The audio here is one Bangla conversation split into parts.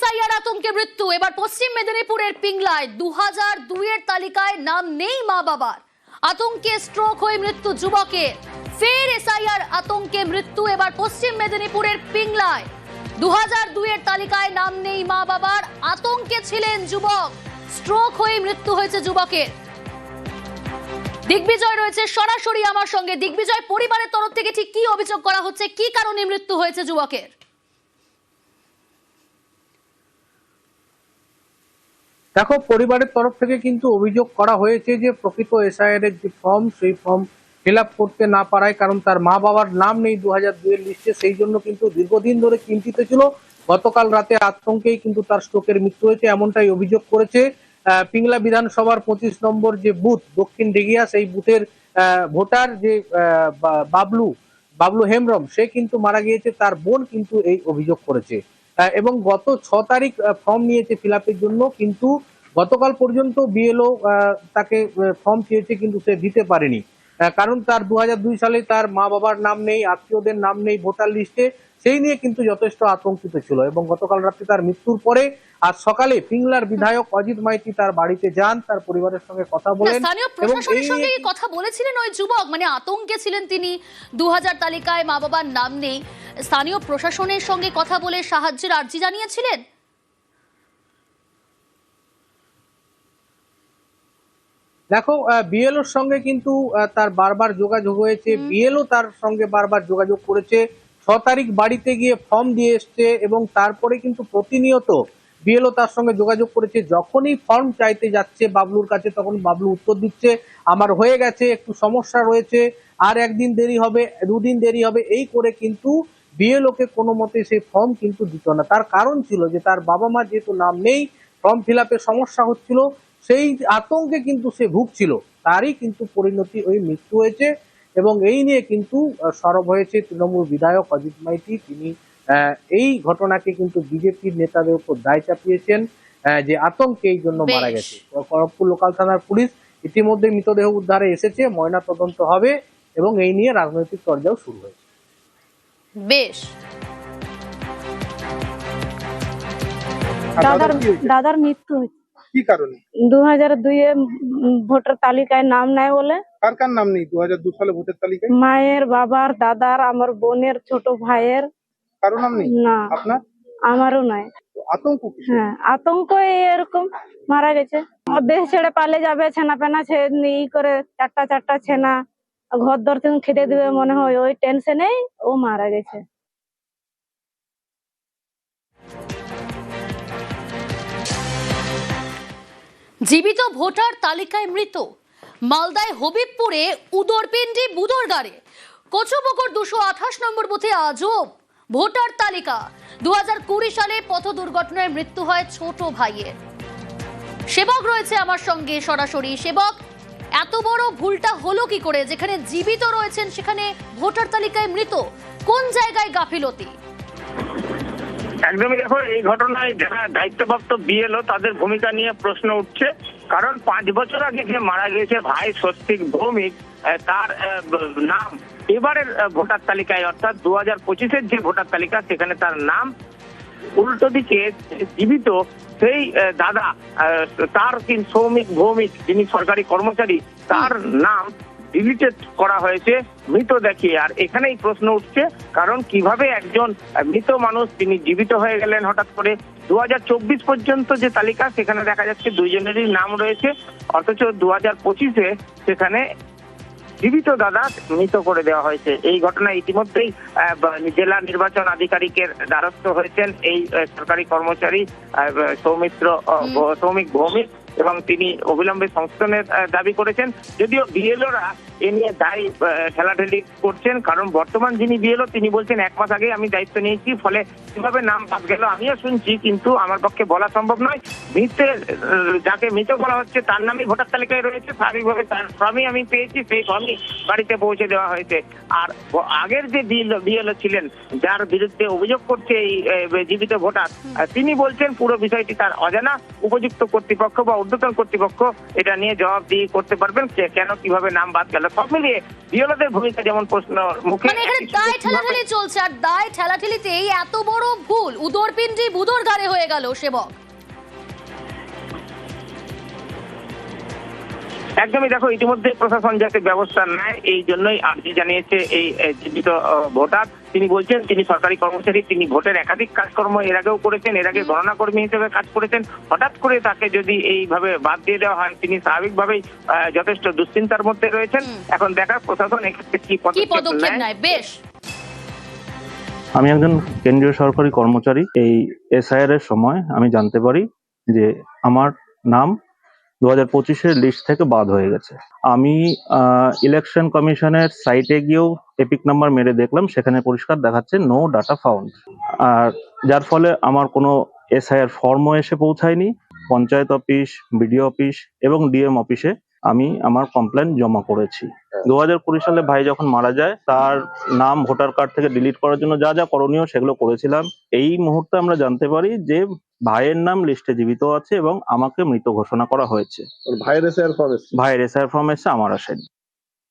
এসআইআর আতঙ্কে মৃত্যু। এবার পশ্চিম মেদিনীপুরের পিংলায় দু হাজার দুইয়ের তালিকায় নাম নেই মা বাবার। আতঙ্কে স্ট্রোক হয়ে মৃত্যু যুবকের। ফের এসআইআর আতঙ্কে মৃত্যু। এবার পশ্চিম মেদিনীপুরের পিংলায় দু হাজার দুইয়ের তালিকায় নাম নেই মা বাবার। আতঙ্কে ছিলেন যুবক। স্ট্রোক হয়ে মৃত্যু হয়েছে যুবকের। দিগ্বিজয় রয়েছে সরাসরি আমার সঙ্গে। দিগ্বিজয় পরিবারের তরফ থেকে ঠিক কি অভিযোগ করা হচ্ছে? কি কারণে মৃত্যু হয়েছে যুবকের? দেখো, পরিবারের তরফ থেকে কিন্তু অভিযোগ করা হয়েছে যে প্রকৃত এসআইআর এর যে ফর্ম, সেই ফর্ম ফিল করতে না পারায় কারণ তার মা বাবার নাম নেই দু হাজার দুইয়ের লিস্টে, সেই জন্য কিন্তু দীর্ঘদিন ধরে চিন্তিত ছিল। গতকাল রাতে আতঙ্কেই কিন্তু তার স্ট্রোকের মৃত্যু হয়েছে, এমনটাই অভিযোগ করেছে পিংলা বিধানসভার পঁচিশ নম্বর যে বুথ, দক্ষিণ দিঘিয়া, সেই বুথের ভোটার যে বাবলু বাবলু হেমব্রম, সে কিন্তু মারা গিয়েছে, তার বোন কিন্তু এই অভিযোগ করেছে। এবং গত ছ তারিখ ফর্ম নিয়েছে ফিল জন্য, কিন্তু গতকাল পর্যন্ত বিএলও তাকে ফর্ম চেয়েছে কিন্তু সে দিতে পারেনি। কারণ তার দু হাজার দুই সালে তার মা বাবার নাম নেই আত্মীয়দের নাম নেই ভোটার লিস্টে সেই নিয়ে কিন্তু যথেষ্ট আতঙ্কিত ছিল এবং গতকাল রাতে তার মৃত্যুর পরে আজ সকালে পিংলার বিধায়ক অজিত মাইতি তার বাড়িতে যান তার পরিবারের সঙ্গে কথা বলেন স্থানীয় এবং প্রশাসনের সঙ্গে কথা বলেছিলেন ওই যুবক মানে আতঙ্কে ছিলেন তিনি। দু হাজার তালিকায় মা বাবার নাম নেই। স্থানীয় প্রশাসনের সঙ্গে কথা বলে সাহায্যের আর্জি জানিয়েছিলেন? দেখো বিএলওর সঙ্গে কিন্তু তার বারবার যোগাযোগ হয়েছে। বিএলও তার সঙ্গে বারবার যোগাযোগ করেছে। ছ তারিখ বাড়িতে গিয়ে ফর্ম দিয়ে এসছে এবং তারপরে কিন্তু প্রতিনিয়ত বিএলও তার সঙ্গে যোগাযোগ করেছে। যখনই ফর্ম চাইতে যাচ্ছে বাবলুর কাছে তখন বাবলু উত্তর দিচ্ছে আমার হয়ে গেছে একটু সমস্যা রয়েছে আর একদিন দেরি হবে দুদিন দেরি হবে। এই করে কিন্তু বিএলও কে কোনো মতে সেই ফর্ম কিন্তু দিত না। তার কারণ ছিল যে তার বাবা মা যেহেতু নাম নেই ফর্ম ফিল সমস্যা হচ্ছিল সেই আতঙ্কে কিন্তু সে ভুগছিল। তারই কিন্তু পরিণতি ওই মৃত্যু হয়েছে এবং এই নিয়ে কিন্তু সরব হয়েছে তৃণমূল বিধায়ক অজিত মাইতি। তিনি আহ, এই ঘটনাকে কিন্তু বিজেপির নেতাদের উপর দায় চাপিয়েছেন যে আতঙ্কে এই জন্য মারা গেছে। খড়গপুর লোকাল থানার পুলিশ ইতিমধ্যে মৃতদেহ উদ্ধারে এসেছে ময়না তদন্ত হবে এবং এই নিয়ে রাজনৈতিক চর্চাও শুরু হয়েছে। বেশ। দাদার? দাদার মৃত্যু হয়েছে। কি কারণে? দু হাজার দুইয়ে ভোটার তালিকায় নাম নাই বলে কার কার নাম নেই দু হাজার দু সালে ভোটের তালিকায়? মায়ের বাবার দাদার আমার বোনের ছোট ভাইয়ের। কারও নাম নেই? না। আপনার? আমারও নাই। আতঙ্ক হ্যাঁ আতঙ্ক এরকম। মারা গেছে। দেশ ছেড়ে পালে যাবে ছেনা পেনা ই করে চারটা চারটা ছেনা। ঘর দর খেতে দিবে মনে হয় ওই টেনশনেই ও মারা গেছে। জীবিত ভোটার তালিকায় মৃত। মালদায় হবিবপুরে উদরপিন্ডি বুদরগাড়ে কচুপুকুর দুশো আঠাশ নম্বর বুথে আজব ভোটার তালিকা। দু সালে পথ দুর্ঘটনায় মৃত্যু হয় ছোট ভাইয়ের। সেবক রয়েছে আমার সঙ্গে সরাসরি। সেবক, এত বড় ভুলটা হলো কি করে? যেখানে জীবিত রয়েছেন, সেখানে ভোটার তালিকায় মৃত। কোন জায়গায় গাফিলতি? একদমই দেখো, এই ঘটনায় যারা দায়িত্বপ্রাপ্ত বিএলও তাদের ভূমিকা নিয়ে প্রশ্ন উঠছে। কারণ পাঁচ বছর আগে যে মারা গিয়েছে ভাই স্বস্তিক ভৌমিক তার নাম এবারের ভোটার তালিকায়, অর্থাৎ দু হাজার পঁচিশের যে ভোটার তালিকা, সেখানে তার নাম উল্টো দিকে জীবিত সেই দাদা তার সৌমিক ভৌমিক, যিনি সরকারি কর্মচারী, তার নাম ডিলিটেড করা হয়েছে মৃত দেখিয়ে। আর এখানেই প্রশ্ন উঠছে কারণ কীভাবে একজন মৃত মানুষ তিনি জীবিত হয়ে গেলেন হঠাৎ করে দু হাজার চব্বিশ পর্যন্ত যে তালিকা সেখানে দেখা যাচ্ছে দুইজনেরই নাম রয়েছে অথচ দু হাজার পঁচিশে সেখানে জীবিত দাদা মৃত করে দেওয়া হয়েছে। এই ঘটনায় ইতিমধ্যেই জেলা নির্বাচন আধিকারিকের দ্বারস্থ হয়েছেন এই সরকারি কর্মচারী সৌমিত্র সৌমিক ভৌমিক। এবং তিনি অবিলম্বে সংশোধনের দাবি করেছেন। যদিও বিএলওরা এ নিয়ে দায়ী ঠেলাঠেলি করছেন, কারণ বর্তমান যিনি বিএলও, তিনি বলছেন, এক মাস আগে আমি দায়িত্ব নিয়েছি, ফলে কীভাবে নাম বাদ গেল। আমিও শুনছি, কিন্তু আমার পক্ষে বলা সম্ভব নয়। মৃতের যাকে মৃত বলা হচ্ছে, তার নামই ভোটার তালিকায় রয়েছে। স্বাভাবিকভাবে তার ফর্মই আমি পেয়েছি, সেই ফর্মই বাড়িতে পৌঁছে দেওয়া হয়েছে। আর আগের যে বিএলও ছিলেন, যার বিরুদ্ধে অভিযোগ করছে এই জীবিত ভোটার তিনি বলছেন, পুরো বিষয়টি তার অজানা, উপযুক্ত কর্তৃপক্ষ বা ঊর্ধ্বতন কর্তৃপক্ষ এটা নিয়ে জবাব দিয়ে করতে পারবেন কে- কেন কীভাবে নাম বাদ গেল সব মিলিয়ে বিএলওদের ভূমিকা যেমন প্রশ্ন মুখে মানে এখানে দায় ঠেলাঠেলি চলছে আর দায় ঠেলাঠেলিতেই এত বড় ভুল উদরপিণ্ডি বুদর ধারে হয়ে গেল সেবক। একদমই দেখো ইতিমধ্যে প্রশাসন যাতে ব্যবস্থা নেয় এই জন্যই আর্জি জানিয়েছে এই জীবিত আহ, ভোটার। তিনি বলছেন তিনি সরকারি কর্মচারী তিনি ভোটের একাধিক কাজকর্ম এর আগেও করেছেন এর আগে গণনা কর্মী হিসেবে কাজ করেছেন। হঠাৎ করে তাকে যদি এইভাবে বাদ দিয়ে দেওয়া হয় তিনি স্বাভাবিকভাবেই আহ, যথেষ্ট দুশ্চিন্তার মধ্যে রয়েছেন। এখন দেখার প্রশাসন এক্ষেত্রে কি কি পদক্ষেপ নেয়? বেশ। আমি একজন কেন্দ্রীয় সরকারি কর্মচারী। এই এসআইআর এর সময় আমি জানতে পারি যে আমার নাম দু লিস্ট থেকে বাদ হয়ে গেছে। আমি ইলেকশন কমিশনের সাইটে গিয়েও এপিক নাম্বার মেরে দেখলাম, সেখানে পরিষ্কার দেখাচ্ছে নো ডাটা ফাউন্ড আর যার ফলে আমার কোনো এসআইআর ফর্মও এসে পৌঁছায়নি। পঞ্চায়েত অফিস বিডিও অফিস এবং ডিএম অফিসে আমি আমার কমপ্লেন জমা করেছি। দু হাজার কুড়ি সালে ভাই যখন মারা যায় তার নাম ভোটার কার্ড থেকে ডিলিট করার জন্য যা যা করণীয় সেগুলো করেছিলাম। এই মুহূর্তে আমরা জানতে পারি যে ভাইয়ের নাম লিস্টে জীবিত আছে এবং আমাকে মৃত ঘোষণা করা হয়েছে। ওর ভাইয়ের এসে ফর্ম এসছে? ভাইয়ের এসআর ফর্ম এসে আমার আসেনি।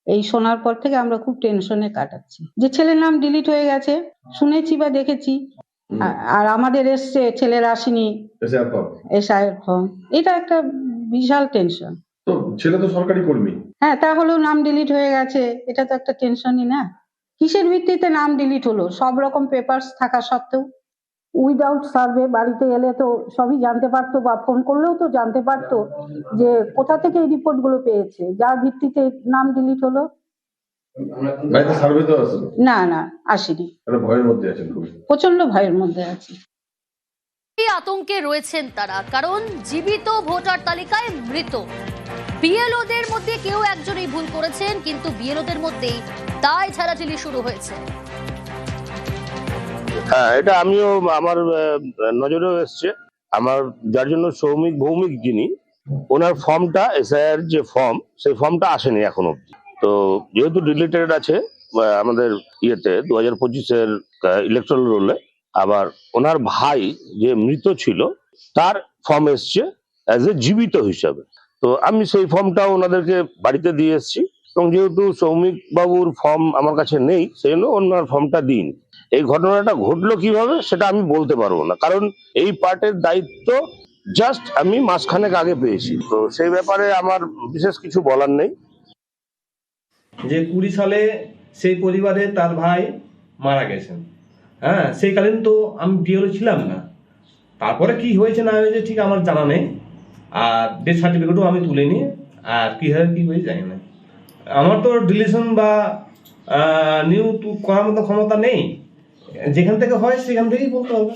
এই শোনার পর থেকে আমরা খুব টেনশনে কাটাচ্ছি। যে ছেলের নাম ডিলিট হয়ে গেছে শুনেছি বা দেখেছি আর আমাদের এসছে ছেলের আসেনি ফর্ম এটা একটা বিশাল টেনশন ছেলে তো সরকারি কর্মী। হ্যাঁ তাহলেও নাম ডিলিট হয়ে গেছে। এটা তো একটা টেনশনই না। কিসের ভিত্তিতে নাম ডিলিট হলো? সব রকম পেপারস থাকা সত্ত্বেও? উইদাউট সার্ভে বাড়িতে এলে তো সবই জানতে পারতো বা ফোন করলেও তো জানতে পারতো যে কোথা থেকে এই রিপোর্টগুলো পেয়েছে। যার ভিত্তিতে নাম ডিলিট হলো? বাড়িতে সার্ভে তো আছে? না না আসেনি। ভয়ের মধ্যে আছেন প্রচণ্ড ভয়ের মধ্যে আছি। এই আতঙ্কে রয়েছেন তারা কারণ জীবিত ভোটার তালিকায় মৃত। বিএলওদের মধ্যে কেউ একজনই ভুল করেছেন, কিন্তু বিএলওদের মধ্যেই দায় ঠেলাঠেলি শুরু হয়েছে। হ্যাঁ এটা আমিও আমার নজরেও এসছে। আমার, যার জন্য সৌমিক, ভৌমিক যিনি, ওনার ফর্মটা, এসআইআর যে ফর্ম, সেই ফর্মটা আসেনি এখন অব্দি তো যেহেতু ডিলিটেড আছে আমাদের ইয়েতে দু হাজার পঁচিশের ইলেকট্রাল রোলে আবার ওনার ভাই যে মৃত ছিল, তার ফর্ম এসছে অ্যাজ এ জীবিত হিসাবে। তো আমি সেই ফর্মটা ওনাদেরকে বাড়িতে দিয়ে এসেছি। এবং যেহেতু সৌমিক বাবুর ফর্ম আমার কাছে নেই, সেই জন্য ওনার ফর্মটা দিন এই ঘটনাটা ঘটলো কীভাবে, সেটা আমি বলতে পারব না। কারণ এই পার্টের দায়িত্ব জাস্ট আমি মাসখানেক আগে পেয়েছি। তো সেই ব্যাপারে আমার বিশেষ কিছু বলার নেই। যে কুড়ি সালে সেই পরিবারে তার ভাই মারা গেছেন। হ্যাঁ সেই কালীন তো আমি বিয়ে ছিলাম না। তারপরে কি হয়েছে না হয়েছে ঠিক আমার জানা নেই। আর ডেথ সার্টিফিকেটও আমি তুলে নিই আর কি হয়, কি হয়ে জানি না। আমার তো ডিলিশন বা নিউ করার মতো ক্ষমতা নেই। যেখান থেকে হয়, সেখান থেকেই বলতে হবে।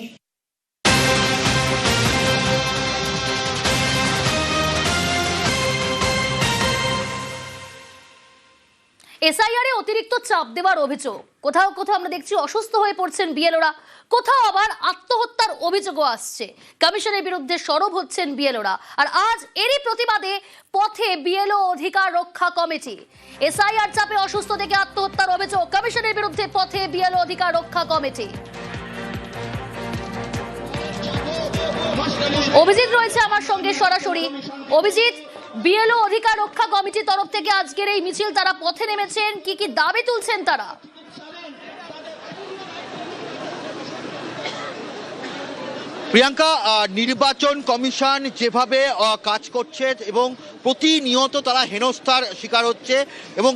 এসআইআর অতিরিক্ত চাপ দেওয়ার অভিযোগ। কোথাও কোথাও আমরা দেখছি অসুস্থ হয়ে পড়ছেন বিএলওরা। কোথাও আবার আত্মহত্যার অভিযোগও আসছে। কমিশনের বিরুদ্ধে সরব হচ্ছেন বিএলওরা। আর আজ এরই প্রতিবাদে পথে বিএলও অধিকার রক্ষা কমিটি। এসআইআর চাপে অসুস্থ থেকে আত্মহত্যার অভিযোগ। কমিশনের বিরুদ্ধে পথে বিএলও অধিকার রক্ষা কমিটি। অভিজিৎ রয়েছে আমার সঙ্গে সরাসরি। অভিজিৎ বিএলও অধিকার রক্ষা কমিটির তরফ থেকে আজকের এই মিছিল, তারা পথে নেমেছেন, কি কি দাবি তুলছেন তারা? প্রিয়াঙ্কা নির্বাচন কমিশন যেভাবে কাজ করছে এবং প্রতিনিয়ত তারা হেনস্থার শিকার হচ্ছে এবং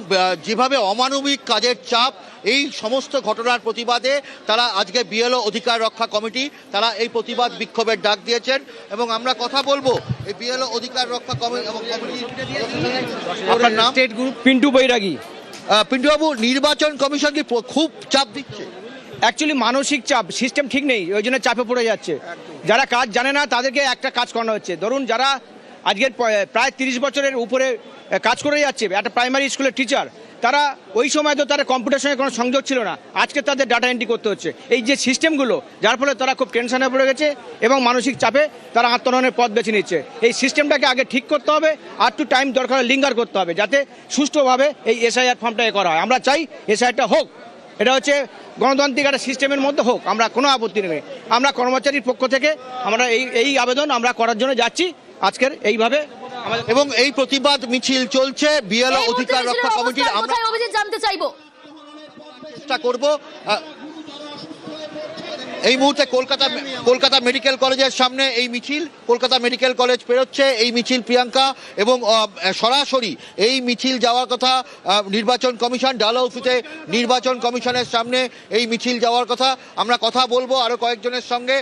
যেভাবে অমানবিক কাজের চাপ এই সমস্ত ঘটনার প্রতিবাদে তারা আজকে বিএলও অধিকার রক্ষা কমিটি তারা এই প্রতিবাদ বিক্ষোভের ডাক দিয়েছেন এবং আমরা কথা বলব এই বিএলও অধিকার রক্ষা কমিটি এবং কমিটি নাম? State group Pintu Bairagi. পিন্টুবাবু নির্বাচন কমিশন কি খুব চাপ দিচ্ছে? অ্যাকচুয়ালি মানসিক চাপ সিস্টেম ঠিক নেই ওই জন্য চাপে পড়ে যাচ্ছে। যারা কাজ জানে না তাদেরকে একটা কাজ করানো হচ্ছে। ধরুন যারা আজকের প্রায় তিরিশ বছরের উপরে কাজ করে যাচ্ছে একটা প্রাইমারি স্কুলের টিচার তারা ওই সময় তো তারা কম্পিউটার সঙ্গে কোনো সংযোগ ছিল না। আজকে তাদের ডাটা এন্ট্রি করতে হচ্ছে। এই যে সিস্টেমগুলো যার ফলে তারা খুব টেনশনে পড়ে গেছে এবং মানসিক চাপে তারা আত্মনয়নের পথ বেছে নিচ্ছে। এই সিস্টেমটাকে আগে ঠিক করতে হবে, আর একটু টাইম দরকার লিঙ্গার করতে হবে, যাতে সুষ্ঠুভাবে এই এসআইআর ফর্মটা এ করা হয়। আমরা চাই এসআইআরটা হোক। এটা হচ্ছে গণতান্ত্রিক একটা সিস্টেমের মধ্যে হোক। আমরা কোনো আপত্তি নেই। আমরা কর্মচারীর পক্ষ থেকে আমরা এই এই আবেদন আমরা করার জন্য যাচ্ছি। আজকের এইভাবে এবং এই প্রতিবাদ মিছিল চলছে বিএলও এই মুহূর্তে অধিকার রক্ষা কমিটির আমরা অভিজিৎ জানতে চাইব। চেষ্টা করব এই মুহূর্তে কলকাতা কলকাতা মেডিকেল কলেজের সামনে এই মিছিল কলকাতা মেডিকেল কলেজ পেরোচ্ছে এই মিছিল প্রিয়াঙ্কা এবং সরাসরি এই মিছিল যাওয়ার কথা নির্বাচন কমিশন ডালহৌসিতে নির্বাচন কমিশনের সামনে এই মিছিল যাওয়ার কথা আমরা কথা বলব আরও কয়েকজনের সঙ্গে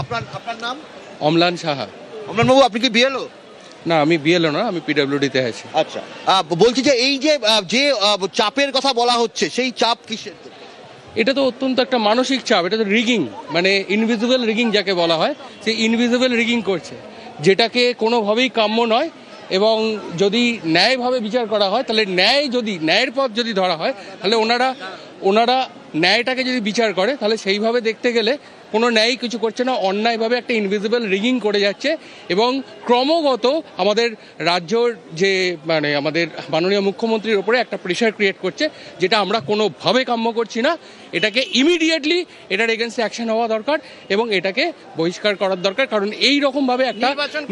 আপনার আপনার নাম? অমলান সাহা। অমলান বাবু আপনি কি বিএলও না আমি বিএলও না আমি পিডব্লিউডিতে আছি। আচ্ছা। বলছি যে এই যে যে চাপের কথা বলা হচ্ছে সেই চাপ কিসের? এটা তো অত্যন্ত একটা মানসিক চাপ এটা তো রিগিং মানে ইনভিজিবল রিগিং যাকে বলা হয় সেই ইনভিজিবল রিগিং করছে। যেটাকে কোনোভাবেই কাম্য নয় এবং যদি ন্যায়ভাবে বিচার করা হয় তাহলে ন্যায় যদি ন্যায়ের পথ যদি ধরা হয় তাহলে ওনারা ওনারা ন্যায়টাকে যদি বিচার করে তাহলে সেইভাবে দেখতে গেলে কোনো ন্যায় কিছু করছে না অন্যায়ভাবে একটা ইনভিজিবল রিগিং করে যাচ্ছে এবং ক্রমাগত আমাদের রাজ্যর যে মানে আমাদের মাননীয় মুখ্যমন্ত্রীর ওপরে একটা প্রেশার ক্রিয়েট করছে যেটা আমরা কোনোভাবে কাম্য করছি না। এটাকে ইমিডিয়েটলি এটার এগেনস্টে অ্যাকশন হওয়া দরকার এবং এটাকে বহিষ্কার করার দরকার কারণ এই রকম ভাবে একটা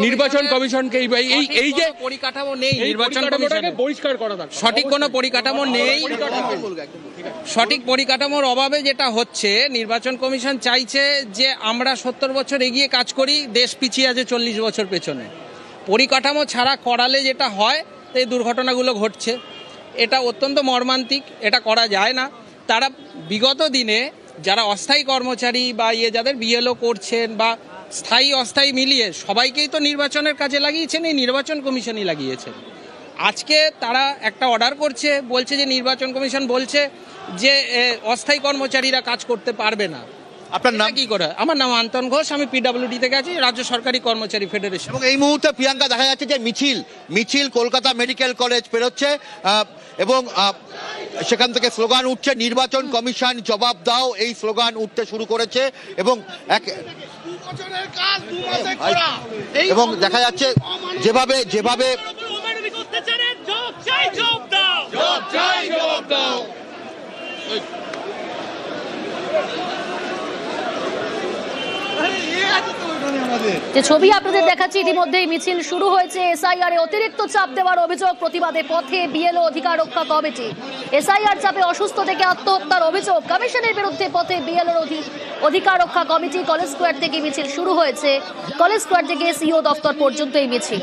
নির্বাচন কমিশনকে এই এই এই যে পরিকাঠামো নেই। এই পরিকাঠামোটাকে বহিষ্কার করা দরকার। সঠিক কোনো পরিকাঠামো নেই। সঠিক পরিকাঠামোর অভাবে যেটা হচ্ছে, নির্বাচন কমিশন চাইছে যে আমরা সত্তর বছর এগিয়ে কাজ করি, দেশ পিছিয়ে আছে চল্লিশ বছর পেছনে। পরিকাঠামো ছাড়া করালে যেটা হয়, এই দুর্ঘটনাগুলো ঘটছে। এটা অত্যন্ত মর্মান্তিক, এটা করা যায় না। তারা বিগত দিনে যারা অস্থায়ী কর্মচারী বা ইয়ে যাদের বিএলও করছেন বা স্থায়ী অস্থায়ী মিলিয়ে সবাইকেই তো নির্বাচনের কাজে লাগিয়েছেন, এই নির্বাচন কমিশনই লাগিয়েছেন। আজকে তারা একটা অর্ডার করছে, বলছে যে নির্বাচন কমিশন বলছে যে অস্থায়ী কর্মচারীরা কাজ করতে পারবে না। আপনার নাম? কি করে? আমার নাম আন্তন ঘোষ আমি পিডব্লিউডি থেকে আছি রাজ্য সরকারি কর্মচারী ফেডারেশন। এবং এই মুহূর্তে প্রিয়াঙ্কা দেখা যাচ্ছে যে মিছিল মিছিল কলকাতা মেডিকেল কলেজ পেরোচ্ছে এবং সেখান থেকে স্লোগান উঠছে নির্বাচন কমিশন জবাব দাও এই স্লোগান উঠতে শুরু করেছে এবং এক এবং দেখা যাচ্ছে যেভাবে যেভাবে যে ছবি আপনাদের দেখাচ্ছি, ইতিমধ্যেই মিছিল শুরু হয়েছে। এসআইআর এ অতিরিক্ত চাপ দেওয়ার অভিযোগ, প্রতিবাদে পথে বিএলও অধিকার রক্ষা কমিটি। এসআইআর চাপে অসুস্থ থেকে আত্মহত্যার অভিযোগ, কমিশনের বিরুদ্ধে পথে বিএলওর অধিকার রক্ষা কমিটি কলেজ স্কোয়ার থেকে মিছিল শুরু হয়েছে। কলেজ স্কোয়ার থেকে সিও দপ্তর পর্যন্ত এই মিছিল।